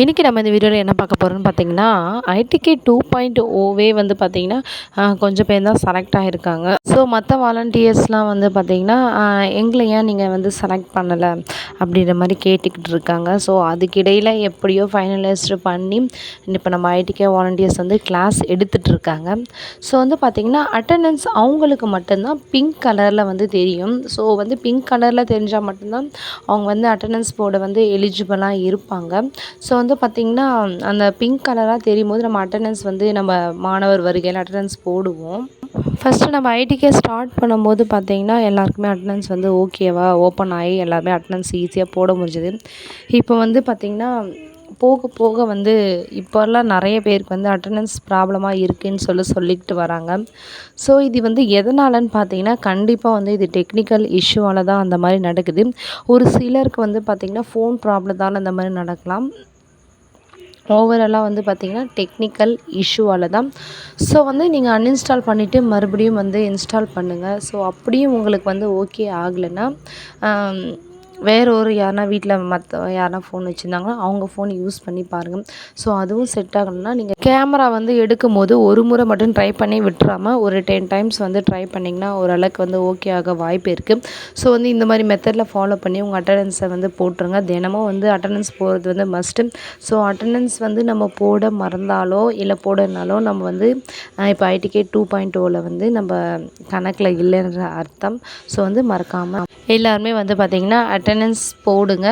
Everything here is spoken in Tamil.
இன்றைக்கி நம்ம இந்த வீடியோவில் என்ன பார்க்க போகிறோம்னு பார்த்தீங்கன்னா ஐடிகே டூ பாயிண்ட் ஓவே வந்து பார்த்திங்கன்னா கொஞ்சம் பேர் தான் செலக்ட் ஆகிருக்காங்க ஸோ மற்ற வாலண்டியர்ஸ்லாம் வந்து பார்த்திங்கன்னா எங்களை ஏன் நீங்கள் வந்து செலக்ட் பண்ணலை அப்படின்ற மாதிரி கேட்டுக்கிட்டு இருக்காங்க. ஸோ அதுக்கிடையில் எப்படியோ ஃபைனலைஸ்டு பண்ணி இப்போ நம்ம ஐடிகே வாலண்டியர்ஸ் வந்து கிளாஸ் எடுத்துகிட்டு இருக்காங்க. ஸோ வந்து பார்த்திங்கன்னா அட்டண்டன்ஸ் அவங்களுக்கு மட்டும்தான் பிங்க் கலரில் வந்து தெரியும். ஸோ வந்து பிங்க் கலரில் தெரிஞ்சால் மட்டும்தான் அவங்க வந்து அட்டண்டன்ஸ் போர்டை வந்து எலிஜிபிளாக இருப்பாங்க. ஸோ வந்து பார்த்திங்கன்னா அந்த பிங்க் கலராக தெரியும் போது நம்ம அட்டண்டன்ஸ் வந்து நம்ம மாணவர் வருகையில் அட்டண்டன்ஸ் போடுவோம். ஃபஸ்ட்டு நம்ம ஐடிக்கே ஸ்டார்ட் பண்ணும்போது பார்த்திங்கன்னா எல்லாருக்குமே அட்டண்டன்ஸ் வந்து ஓகேவா ஓப்பன் ஆகி எல்லாருமே அட்டண்டன்ஸ் ஈஸியாக போட முடிஞ்சது. இப்போ வந்து பார்த்திங்கன்னா போக போக வந்து இப்போல்லாம் நிறைய பேருக்கு வந்து அட்டண்டன்ஸ் ப்ராப்ளமாக இருக்குதுன்னு சொல்லி சொல்லிக்கிட்டு வராங்க. ஸோ இது வந்து எதனாலன்னு பார்த்தீங்கன்னா கண்டிப்பாக வந்து இது டெக்னிக்கல் இஷ்யூவால் தான் அந்த மாதிரி நடக்குது. ஒரு சிலருக்கு வந்து பார்த்திங்கன்னா ஃபோன் ப்ராப்ளத்தால் அந்த மாதிரி நடக்கலாம். ஓவராலாக வந்து பார்த்திங்கன்னா டெக்னிக்கல் இஷ்யூவால் தான் ஸோ வந்து நீங்கள் அன்இன்ஸ்டால் பண்ணிவிட்டு மறுபடியும் வந்து இன்ஸ்டால் பண்ணுங்கள் ஸோ அப்படியும் உங்களுக்கு வந்து ஓகே ஆகலைன்னா வேற ஒரு யாருனா வீட்டில் மற்ற யாருனா ஃபோன் வச்சுருந்தாங்களோ அவங்க ஃபோன் யூஸ் பண்ணி பாருங்கள் ஸோ அதுவும் செட் ஆகணும்னா நீங்கள் கேமரா வந்து எடுக்கும் போது ஒரு முறை மட்டும் ட்ரை பண்ணி விட்டுறாமல் ஒரு டென் டைம்ஸ் வந்து ட்ரை பண்ணிங்கன்னா ஓரளவுக்கு வந்து ஓகே ஆக வாய்ப்பு இருக்குது ஸோ வந்து இந்த மாதிரி மெத்தடில் ஃபாலோ பண்ணி உங்கள் அட்டண்டன்ஸை வந்து போட்டுருங்க. தினமும் வந்து அட்டண்டன்ஸ் போகிறது வந்து மஸ்ட்டு ஸோ அட்டண்டன்ஸ் வந்து நம்ம போட மறந்தாலோ இல்லை போடனாலோ நம்ம வந்து இப்போ ஐடிகே டூ பாயிண்ட் ஓவில் வந்து நம்ம கணக்கில் இல்லைன்ற அர்த்தம். ஸோ வந்து மறக்காமல் எல்லாருமே வந்து பார்த்திங்கன்னா அட்டன் அட்டண்டன்ஸ் போடுங்க.